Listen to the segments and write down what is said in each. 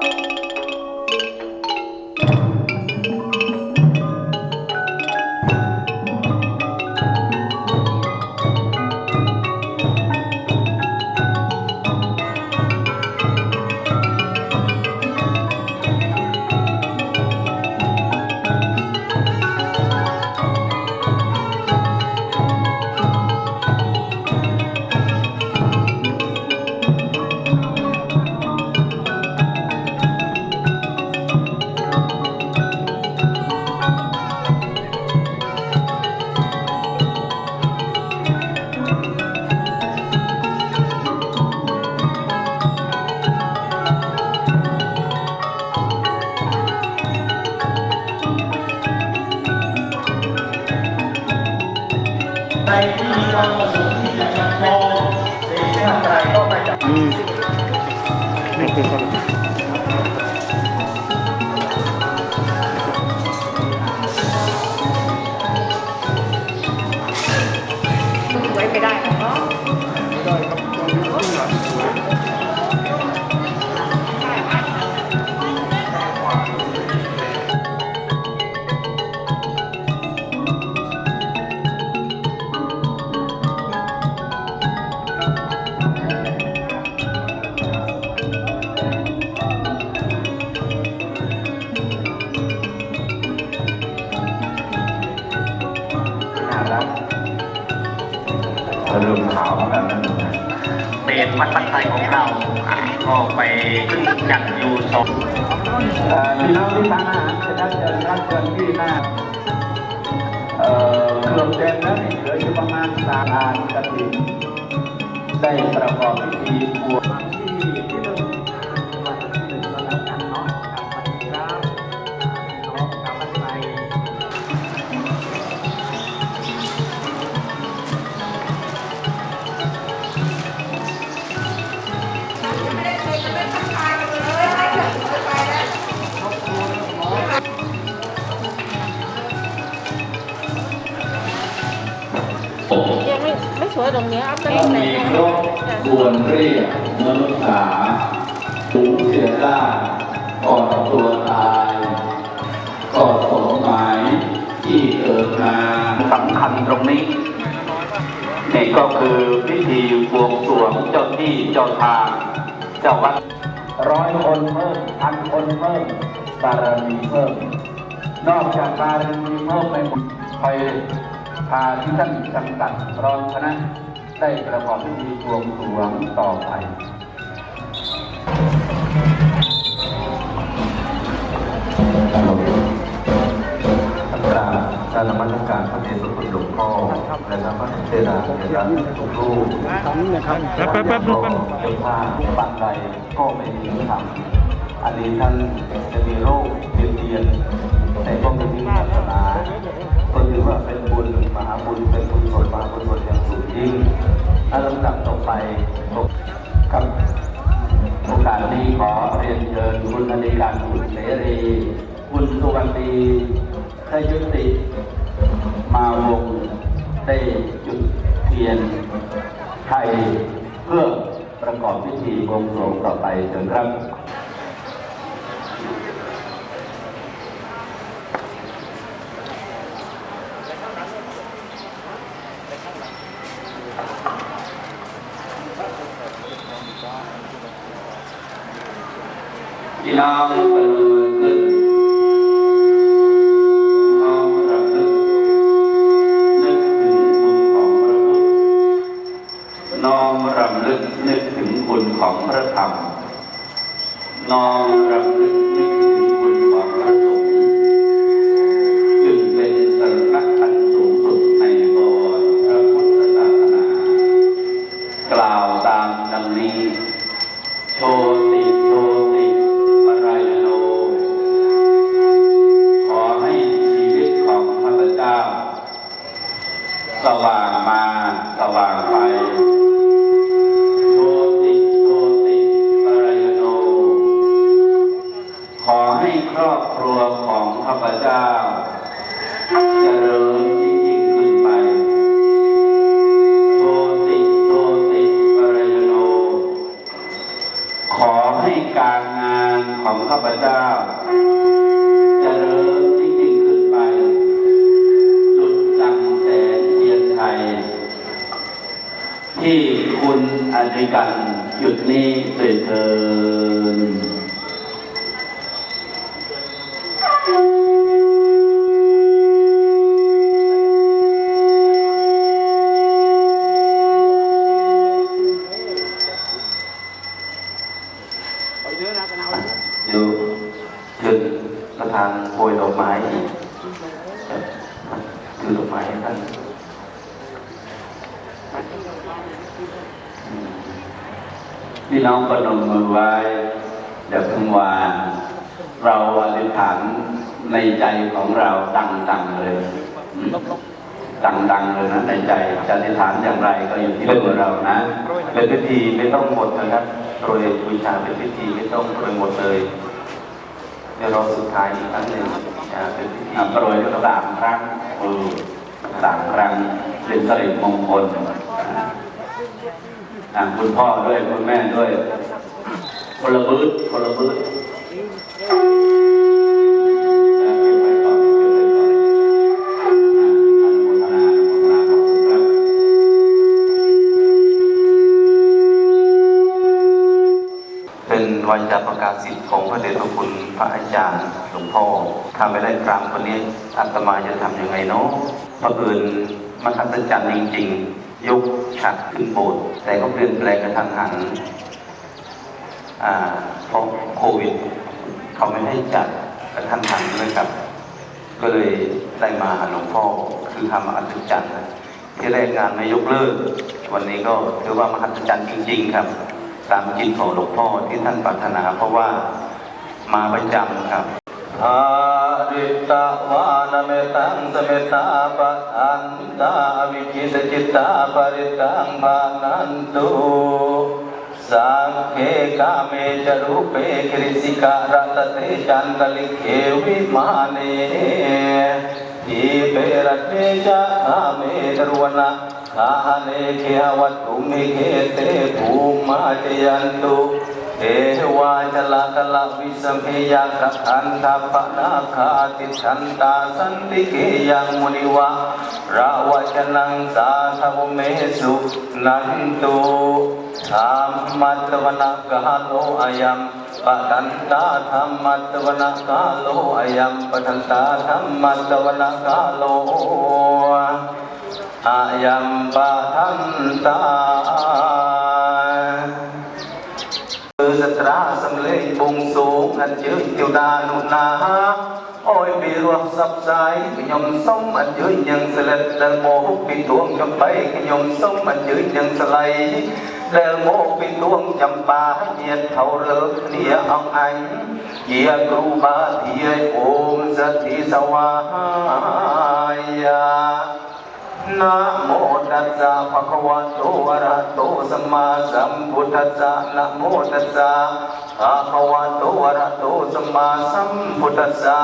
ในที่มีความประสงค์ที่จะนำโยมในเชื่อ ลุงขาวครับเป็นวัดปัจไทยของเราก็ไปจัดอยู่สองพี่น้องที่ทานอาหารจะได้เชิญรับเชิญที่หน้าเอ่อเครื่องเต็มแล้วเหลืออยู่ประมาณสามอันกระถิ่นได้ประกอบพิธีบวช ยังไม่ไม่สวยตรงเนี้ยเอาไปถ้าไหนมีก็ครบควรเรียกมนุษย์สาสูญเสียได้ก่อนตัวตายก็สมหมายที่เกิดมาสำคัญตรงนี้นี่ก็คือพิธีบวงสรวงเจ้าที่เจ้าทางเจ้าวัดร้อยคนเพิ่มพันคนเพิ่มบารมีเพิ่ม นอกจากบารมีเพิ่มไปหมดคอย พาที่ท่านจำกัดรองคณะได้ประกอบพิธีบวงสรวงต่อไปท่านกราบการนมัสการพระเดชพระคุณหลวงพ่อและพระพุทธเจ้าในร้านทุกรูปแป๊บแป๊บแป๊บก็แป๊บเป็นว่าปัจจัยก็ไม่มีทำอันนี้ท่านจะมีโรคเบียดเบียนแต่ก็ไม่มีศาสนา ก็ถือว่าเป็นบุญมหาบุญเป็นบุญผลมหาบุญผลอย่างสูงยิ่งถ้าลำดับต่อไปกับโอกาสนี้ขอเรียนเชิญคุณอธิการคุณเสรีคุณสุวรรณีได้ยุติมาวงได้จุดเทียนไทยเพื่อประกอบพิธีบวงสรวงต่อไปเถิดครับ พี่ ให้ครอบครัวของข้าพเจ้าเจริญยิ่งยิ่งขึ้นไปโชติโชติปรายโน ขอให้การงานของข้าพเจ้าเจริญยิ่งยิ่งขึ้นไปจุดดังแสงเทียนไทย ที่คุณอธิกันหยุดนี้เถิดเถิน ถือดอกไม้ให้ท่านพี่น้องประนมมือไว้เดี๋ยวทั้งวานเราอธิษฐานในใจของเราดังๆเลยดังๆเลยนะในใจจะอธิษฐานอย่างไรก็อยู่ที่ตัวเรานะเป็นพิธีไม่ต้องหมดนะครับโปรยบูชาเป็นพิธีไม่ต้องโปรยหมดเลย เดี๋ยวรอสุดท้ายอีกครั้งหนึ่งอ่าเป็นพิธีอะโปรยสามครั้งเออสามครั้งเป็นสิริมงคลอะคุณพ่อด้วยคุณแม่ด้วยคนละบื้อคนละบื้ออ่ ประกาศสิทธิ์ของพระเดชพระคุณพระอาจารย์หลวงพ่อทำไม่ได้กรามคนนี้อาตมาจะทำยังไงเนาะเพระเอิญมันอัศจรรย์จริง ๆ ยกฉากขึ้นโบสถ์แต่ก็เปลี่ยนแปลงกระทันหันอ่าเพราะโควิด เขาไม่ให้จัดกระทันหันเลยครับ ก็เลยได้มาหาหลวงพ่อคือทำอัศจรรย์ที่แรกงานไม่ยกเลิก วันนี้ก็ถือว่ามหัศจรรย์จริง ๆ ครับ ตามจิตของหลวงพ่อที่ท่านปรารถนาเพราะว่ามาประจำครับอาริตวานเมตังสเมตาปะอันตาวิจิตจิตตาปริตังภานันตุสังเขกาเมจรูปเปคริสิการตเตจันตลิเขวิมาเน อีเปรตเนชะอาเมตรวนะอาเนเขวัตุมิเกเตภูมาเตยันตุเอวาจลกลวิสเมยกขันธปนาคาติฉันตาสันติเกยังมุนิวะราวจนังสาธวเมสุนันตุธรรมัตวนากาโลอายัม นเทียวดานุนาโอ้ยมีรวมสับสายขยมส้มอันยืนยังสลัดเดลโมปีดวงจำไปขยมส้มอันยืนยังสไล เดลโมปีดวงจำปาเยียดเท่าเลิกเนียอองอันเยียกรูบาเทียโอมสติสวายานะโมตัสสะภะคะวะโตอะระหะโตสัมมาสัมพุทธัสสะนะโมตัสสะภะคะวะโตอะระหะโตสัมมาสัมพุทธัสสะ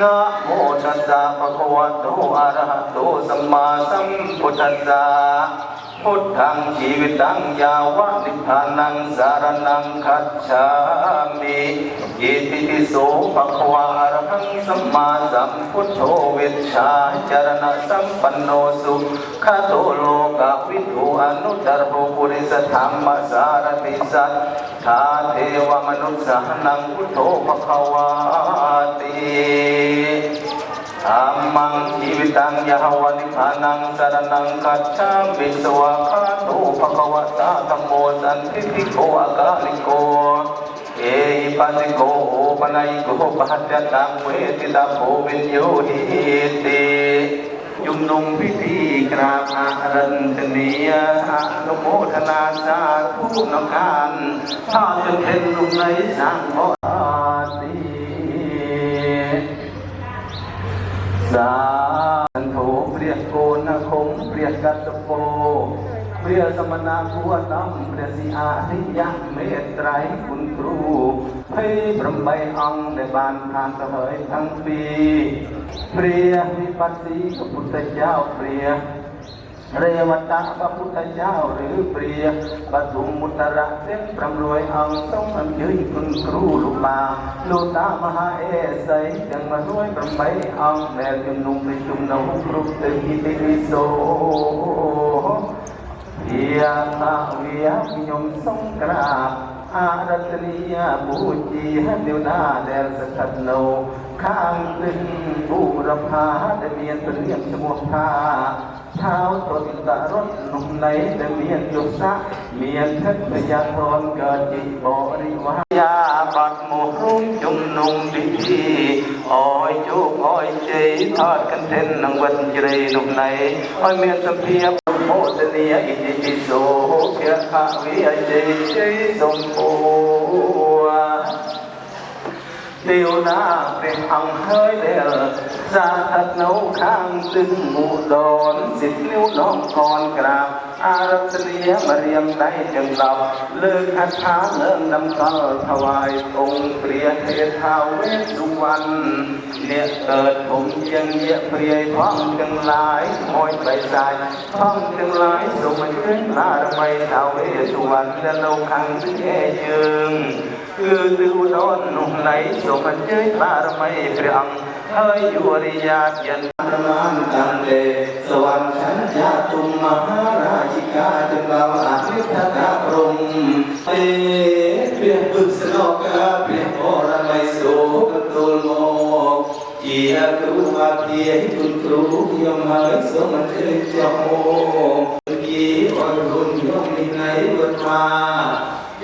นะโมตัสสะภะคะวะโตอะระหะโตสัมมาสัมพุทธัสสะ พุทธังชีวิตังยาวะนิพพานังสารนังคัจฉามิอิติปิโสภะคะวะอะระหังสัมมาสัมพุทโธเวชชาจารณะสัมปันโนสุขโตโลกวิทูอนุตตรโหปุริสธรรมสารติสัทธาเทวมนุษย์สหนังพุทโธภะคะวาติ ธรรมังชีวิตังยะวะนิพานังสรณังกัจฉามิสวะคาโตภควะตาธัมโมสันติติกโกอากาลิโก เอหิปัสสิโกโอปนัยโกปัจจตังเวทิตาโพวินโยหิติยุมนุมพิธีกราบอารันตเนียอนุโมทนาสาธุนการถ้าจะเห็นลุงในสร้าง ปรียสมณะกัวน้ำเปรียสิอาทิยังเมตไตรคุณครูให้พรหมใบอังในบานทานเสมยทั้งปี เปรียวิปัสสีพระพุทธเจ้าเปรีย เรวตะพระพุทธเจ้าหรือเปรียปฐุมมุตระเส้นปรำรวยอังต้องอันยืนคุณครูลูกลาลูตามหาเอใสจังมารวยปรำไปอังแม่จุมนุมในจุมนงครุตึกิติวิโสเพียตาเวียมยมสงกราบอารัตนียบูจีให้เดวนาแดนสกัดโน ข้างลึงบูรพาได้เมียนเป็นเลียมสมุทาเท้าตนตะรถหนุ่มไหนได้เมียนยุสะเมียนเพชรพยาธรเกิดจิตบริวายาบัดหมู่รุ่งจุมนุมดีอ้อยจุกอ้อยเจทอดกันเต้นนังวันเจรีหนุ่มไหนอ้อยเมียนสัมเพียบโมทนียอิติปิโสเพียขะวิยเจเจสมโภเดียวนาเป็นอังเฮยเดลสาทัดเนาข้างตึงหมู่ดอนสิบนิ้วน้องก่อนกราบ อารัตเนียมาเรียมได้จังเราเลิกคัดท้าเลิกนำเข้าถวายองค์เปรียเททาวเวสุวรรณเนี่ยเกิดผมยังเยะเปรียท้องจังหลายมอยไปใส่ท้องจังหลายสมัยเรื่องลาไม่ทาเวสุวรรณและโลคังซึ่งแย่ยืงคือดูโดนหนุ่มไหนสมัยเจยลาไม่เปรียง เฮยอยู่ริยาเย็นประมาณจังเลสวรรค์ชั้นยาตุมมหาราชิกาจึงเราอานิทกาพรมเอเปียบบึกสนกาเปียบโอระไมโสกตุลโมจียครูมาเพียคุณครูยมหายสมันเจริญจ้าโมกีวันรุนยมในวันรักตรีนุ่มไหนยสัมพีฮพอระไมรำลุงไหลสมเวียนบ้านไม่เย็นเชื่อมา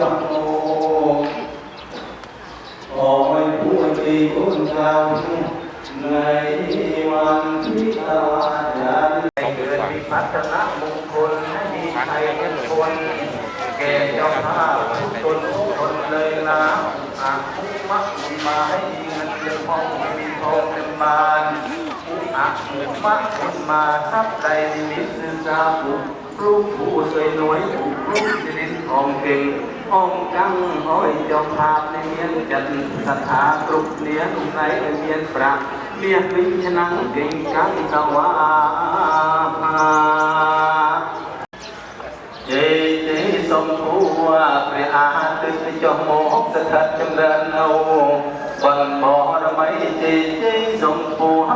ยาประมาทยากรอบโอวีวีบ้านเลยนะเงี้ยนี่เทียเปลี่ยนอ้อมไงเทียเปลี่ยนกับเปลี่ยนโคเซอร์ไงกระเบิดขึ้นกับบ้านยมทรงตั้งสัจจะอธิษฐาเดือให้ผู้ดีคุณเจ้าในวันที่ตาจะได้เกิดมีพัฒนามงคลให้มีชัยเป็นคนแก่เจ้าภาพทุกคนทุกคนเลยนะอาคุมักมีมาให้มีเงินเดือนทองมีทองเต็มบานอาคุมักมีมาทับใจนิมิตนึกซาบุรูปผู้สวยน่วยผู้รูปชนิด ทองเก่งห้องจังห้อยจอมภาพในเมียนจันสถากรุบเนียนุ่มไหนในเมียนปรักเมียวิชนังเก่งกังสวาเจเจสมภูเปรียอาตึกจอมโมกสถัดจำเริญเอาบันบอระไมเจเจสม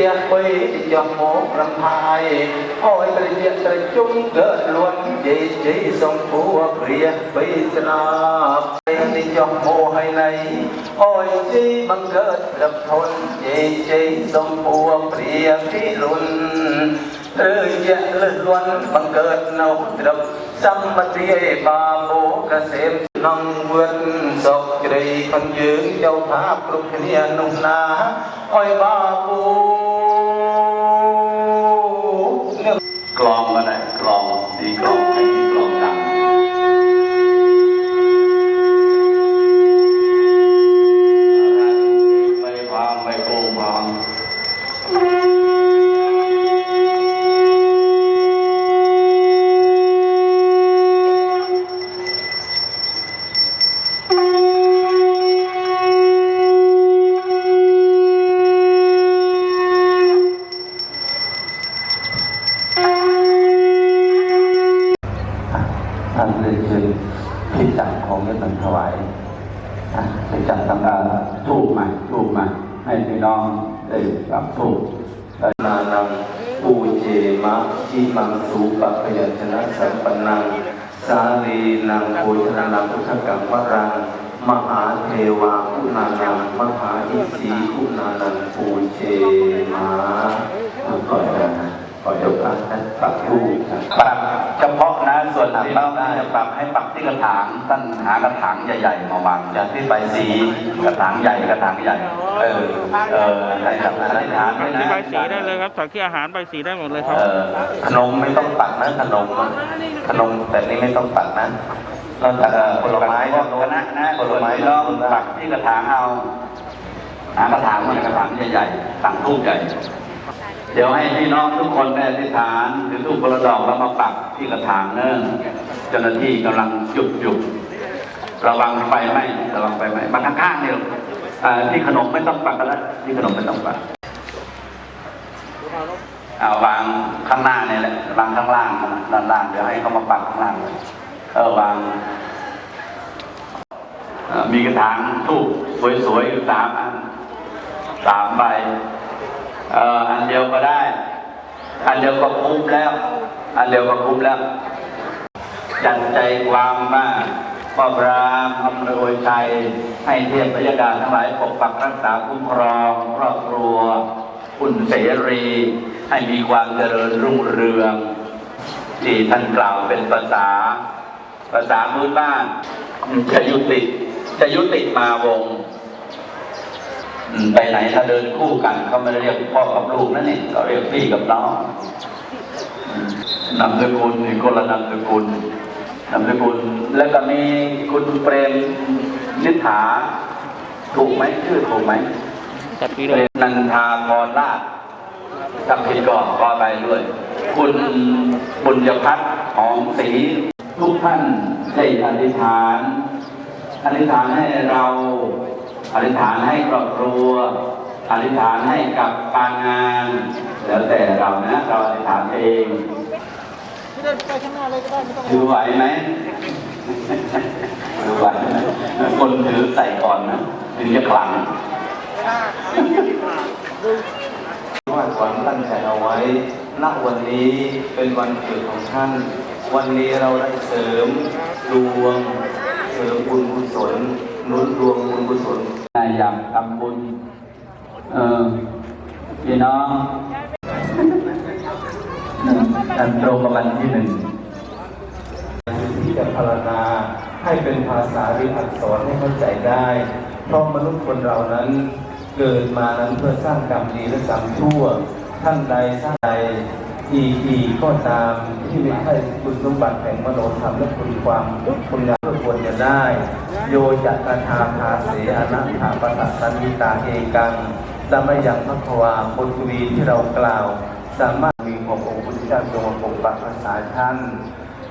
นจอมโมแก่อายจำเริญเอาโภคสมบางจันเจเจสมภูเปรียบไปยอมโมกรำพายโอ้ยตรียตรีจุ้งเกิดล้วนเจเจสมผัวเปรียบไปสนาบไปนิยมโมให้ในโอ้ยจีบังเกิดกับทนเจเจส ม ท่านเรียนเชิญที่จับของเงินถวายอะไปจับตำราทูบมาทูบมาให้พี่น้องได้รับทูบนานังปูเจมะจีมังสูปะพยัญชนะสัมปนัง สาลีนังโภชนานังพุทธกังวรังมหาเทวาคุณานังมหาอิสีคุณานังปูเชมาก่อนนะก่อนยกการนะปรับรูปนะปรับ เฉพาะนะส่วนที่เราจะปรับให้ปรับที่กระถางท่านหากระถางใหญ่ๆมาวางจากที่ใบสีกระถางใหญ่กระถางใหญ่ เออเออได้ครับอธิษฐานด้วยนะที่ใบสีได้เลยครับสักที่อาหารใบสีได้หมดเลยครับเออขนมไม่ต้องปักนะขนมขนมแบบนี้ไม่ต้องปักนะเราตัดผลไม้พวกคณะนะผลไม้ลต้อองงปปัรักบที่กระถางเอาหากระถางมันกระถางใหญ่ๆตั้งทูบใหญ่ เดี๋ยวให้พี่น้องทุกคนได้อธิษฐานถือทูบกระดอกแล้วมาปักที่กระถางเนิ่นเจ้าหน้าที่กำลังจุดจุดระวังไฟไหม้ระวังไฟไหม้มาข้างเนี่ยอ่าที่ขนมไม่ต้องปักกันแล้วที่ขนมไม่ต้องปักเอาวางข้างหน้าเนี่ยแหละวางข้างล่างนะด้านล่างเดี๋ยวให้เขามาปักข้างล่างเลยเออวางเอ่อมีกระถางทูบสวยๆอยู่สามอันสามใบ เอออันเดียวก็ได้ อันเดียวก็คุ้มแล้ว อันเดียวก็คุ้มแล้วจัดใจความว่าพ่อพรามอำนวยชัยให้เทพพยดาทั้งหลายปกปักรักษาคุ้มครองครอบครัวคุณเสรี ให้มีความเจริญรุ่งเรือง ที่ท่านกล่าวเป็นภาษา ภาษาพื้นบ้าน จะยุติจะยุติมาวง ไปไหนถ้าเดินคู่กันเขาไม่ได้เรียกพ่อกับลูกนั่นนี่เขาเรียกพี่กับน้องอืมนามสกุลนี่คนละนามสกุลนามสกุลแล้วก็มีคุณเปรมนิษฐาถูกไหมชื่อถูกไหมเปรมนันทาพรลาดทำผิดก่อนก็ไปด้วย คุณบุญยพัฒน์หอมศรีทุกท่านได้อธิษฐานอธิษฐานให้เรา อธิษฐานให้ครอบครัว อธิษฐานให้กับการงาน แล้วแต่เรานะเราอธิษฐานเองถือไหวไหมถือไหวไหมคนถือใส่ก่อนนะถึงจะขลังว่าขวัญตั้งใจเอาไว้ณวันนี้เป็นวันเกิดของท่าน วันนี้เราได้เสริมดวง เสริมบุญกุศลหนุนดวงบุญกุศลนายอยากทำบุญเออพี่น้องอันตรงกับวันที่หนึ่งที่จะพารณาให้เป็นภาษาหรืออักษรให้เข้าใจได้ เพราะมนุษย์คนเรานั้นเกิดมานั้นเพื่อสร้างกรรมดีและกรรมชั่ว ท่านใดสร้างใด อีอีก็ตามที่ไม่ใช่คุณสมบัติแห่งมโนธรรมและคุณความคุณงามก็ควรจะได้ โยจักทาภาเสอนัตถาปัสันนิตาเอกังสมัยยังพระควาบทกวีที่เรากล่าว สามารถมีขององค์พุทธเจ้าทรงมปกปักรักษาท่าน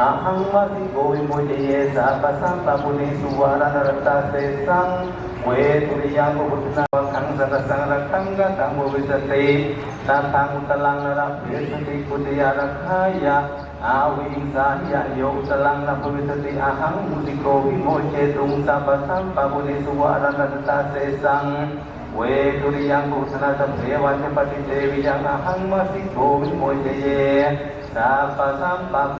อาหังมาสิโกวิมุติเยสัพสัมปะปุณิสุวารณรัตตาเสสังเวทุริยังบุตนาวังคังสัตสังรักขังกตังโมวิสติตันตังอุลังนรัพิสติปุติยารักขายะอาวิสายะโยอุลังนภวิสติอาหังมุสิโกวิโมเจตุงสัพสัมปะปุณิสุวารณรัตตาเสสังเวทุริยังกุตนาสัพเพวัชปฏิเตวิยังอาหังมาสิโกวิโมเจเยสัพสัมปะ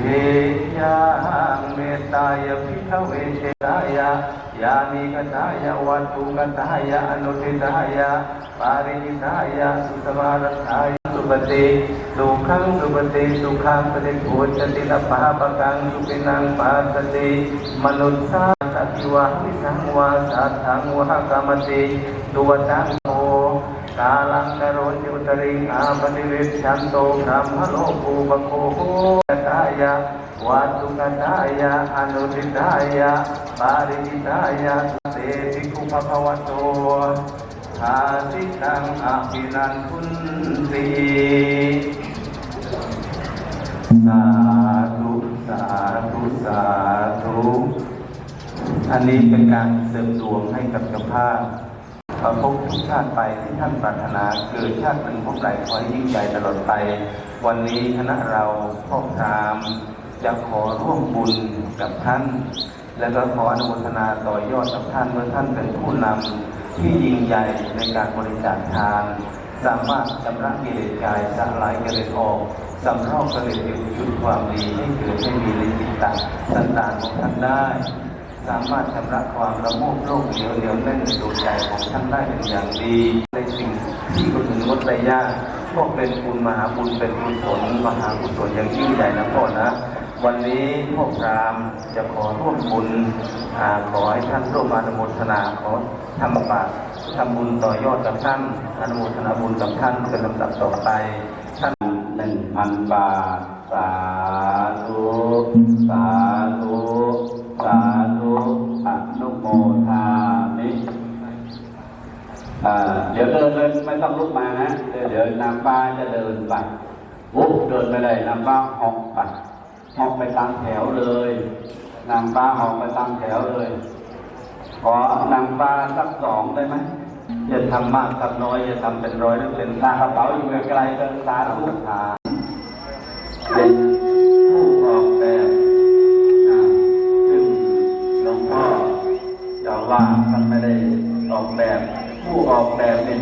เยังเมตตายาพิฆเวเชรายายานิกตายาวันตุกันตายาอนุทิตายาปาริจิตายาสุตวารทายสุปฏิสุขังสุปฏิสุขังปฏิโภชติลปะปะกังสุปินังปาสติมนุษย์สาสัตวะวิสังวาสัตถังวะกามติตัวตัง กาลังกรณยุตริงอาปฏิเวชันโตกรรมโลกูปโคโหตายะวัตุกตายะอนุทิตายะปาริทิตายะเตติคุปภวโตทาสิตังอภินันทุนติสาธุสาธุสาธุอันนี้เป็นการเสริมดวงให้กับเจ้าภาพ ประพบทุกชาติไปที่ท่านปรารถนาเกิดชาติหนึ่งพบไหลขอให้ยิ่งใหญ่ตลอดไป วันนี้คณะเราพ่อพรามจะขอร่วมบุญกับท่าน และก็ขออนุโมทนาต่อยอดกับท่านเมื่อท่านเป็นผู้นำที่ยิ่งใหญ่ในการบริจาคทานสามารถชำระกิเลสกายสลายกิเลสออกสำรอกกิเลสอยู่จุดความดีให้เกิดให้มีในจิตตสันดานของท่านได้ สามารถชำระความระโมบโลกเหนียวเหนียวแน่นในดวงใจของท่านได้เป็นอย่างดีในสิ่งที่คนอื่นงดได้ยากก็เป็นบุญมหาบุญเป็นกุศลมหากุศลอย่างยิ่งใหญ่นะพ่อนะ วันนี้พ่อพรามจะขอร่วมบุญขอให้ท่านร่วมอนุโมทนาขอทำบาตรทำบุญต่อยอดกับท่านอนุโมทนาบุญกับท่านเป็นลำดับต่อไปท่านหนึ่งพันบาทสาธุสา เดี๋ยวเดินเลยไม่ต้องลุกมานะเดี๋ยวนางฟ้าจะเดินไปปุ๊บเดินไปเลยนางฟ้าหอกไปหอกไปตามแถวเลยนางฟ้าหอกไปตามแถวเลย ขอนางฟ้าสักสองได้ไหมอย่าทำมากทำน้อยอย่าทำเป็นร้อยหรือเป็นตากระเป๋าอยู่ไกลเดินสาธุหาเป็น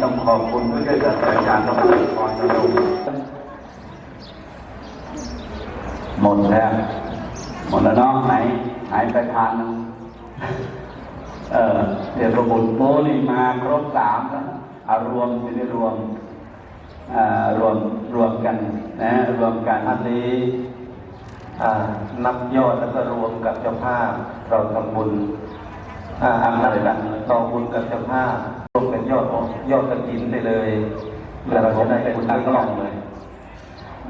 ต้องขอบคุณผู้ช่วยศาสตราจารย์ดรพรนรงค์หมดแล้ว หมดแล้วเนาะไหนหายไปทานหนึงเออเดี๋ยวประบุญโมนี่มาครบสามแล้วอารวมจะได้รวมอ่ารวมรวมกันนะรวมกันอันนี้นับยอดแล้วก็รวมกับเจ้าภาพ เราทำบุญอ่าอันนั้นกันต่อบุญกับเจ้าภาพ รวมเป็นยอดของยอดกระถินไปเลยแล้วเราจะได้บุญตั้งกล่องเลย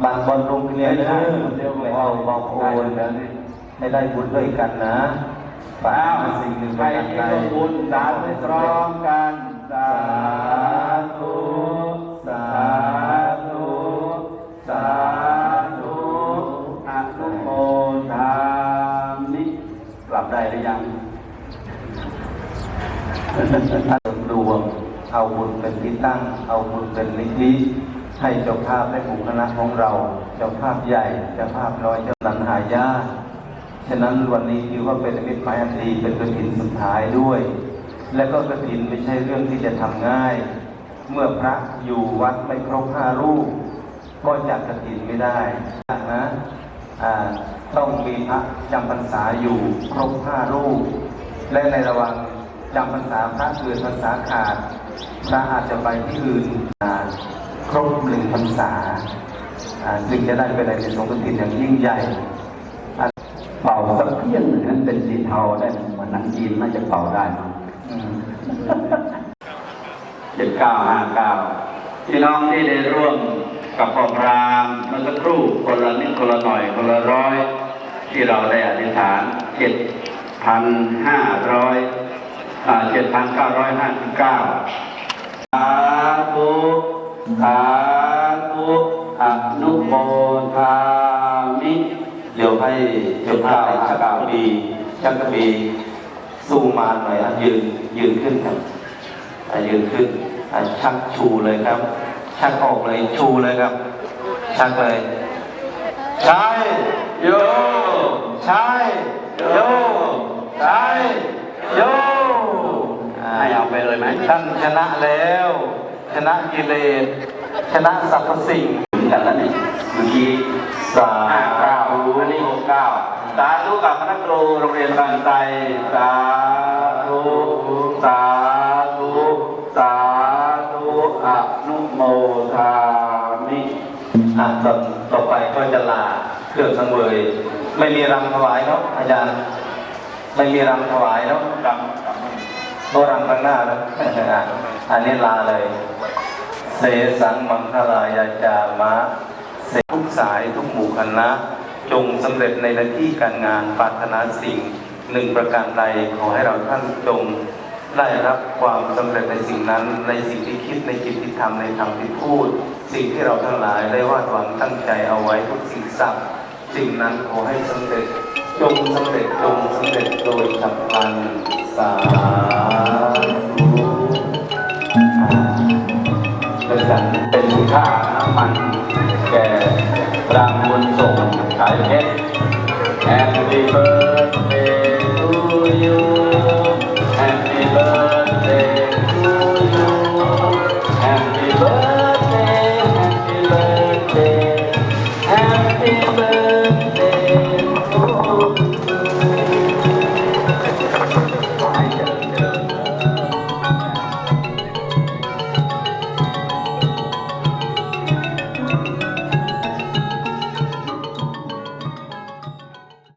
บางบอลลงเรียนเด้อเดี๋ยวไม่เอาเบาโอนแล้วนี่ให้ได้บุญด้วยกันนะฝาอ้าวกสิ่งหนึ่งใครประที่การใดร่วมบุญสาธุพร้อมกันสาสาธุธุสาธุสาธุอนุโมทามิกลับได้หรือยังรวม เอาบุญเป็นที่ตั้ง เอาบุญเป็นนิธิให้เจ้าภาพและหมู่คณะของเรา เจ้าภาพใหญ่ เจ้าภาพน้อยเจ้าหนันหายาฉะนั้นวันนี้ถือว่าเป็นมิตรหมายอันดีเป็นกระถินสุดท้ายด้วย และก็กระถินไม่ใช่เรื่องที่จะทำง่าย เมื่อพระอยู่วัดไม่ครบห้ารูป ก็จัดกระถินไม่ได้นะต้องมีพระจำพรรษาอยู่ครบห้ารูป และในระหว่าง จำพรรษาพระอื่นพรรษาขาดพระอาจจะไปที่อื่นครบหนึ่งพรรษาอ่าจึงจะได้เป็นในสงฆ์กฐินอย่างยิ่งใหญ่เป่าสักเพี้ยนนึ่งนั้นเป็นสีเทาได้เหมือนหนังจีนน่าจะเป่าได้เจ็ดเก้าห้าเก้าพี่น้องที่ได้ร่วมกับพอพรามเมื่อสักครู่คนละนิดคนละหน่อยคนละร้อย ที่เราได้อธิษฐานเจ็ดพันห้าร้อย เจ็ดพันเก้าร้อยห้าสิบเก้าสาธุสาธุอนุโมทามิเดี๋ยวให้เจ้าภาพชักกระบีชักกระบีสู้มาหน่อยนะยืนยืนขึ้นครับอะยืนขึ้นชักชูเลยครับ ชักออกเลยชูเลยครับ ชักเลยใช่โยใช่โยใช่ โยให้เอาไปเลยไหมท่านชนะแล้ว ชนะกิเลส ชนะสรรพสิ่งกันแล้วนี่เมื่อกี้สาห้าเก้าอันนี้หกเก้าสาธุกับคณะครูโรงเรียนบางไทรสาธุสาธุสาธุอนุโมทามิอะต่อต่อไปก็จะลาเครื่องสังเวยไม่มีรำถวายเนาะอาจารย์ ไม่มีรำถวายเนาะกำกำโบรำข้างหน้าแล้วอันนี้ลาเลย เสสังมังคลายาจามะเสทุกสายทุกหมู่คณะ จงสำเร็จในหน้าที่การงานปรารถนาสิ่งหนึ่งประการใดขอให้เราท่านจงได้รับความสำเร็จในสิ่งนั้น ในสิ่งที่คิดในจิตที่ทำในธรรมที่พูด สิ่งที่เราทั้งหลายได้วาดหวังตั้งใจเอาไว้ทุกสิ่งทรัพย์สิ่งนั้นขอให้สำเร็จ จงสำเร็จจงสำเร็จโดยฉับพลันสาธุอ่าเป็นการเป็นค่าน้ำมันแก่รางบุญส่งขายเพชร Happy birthday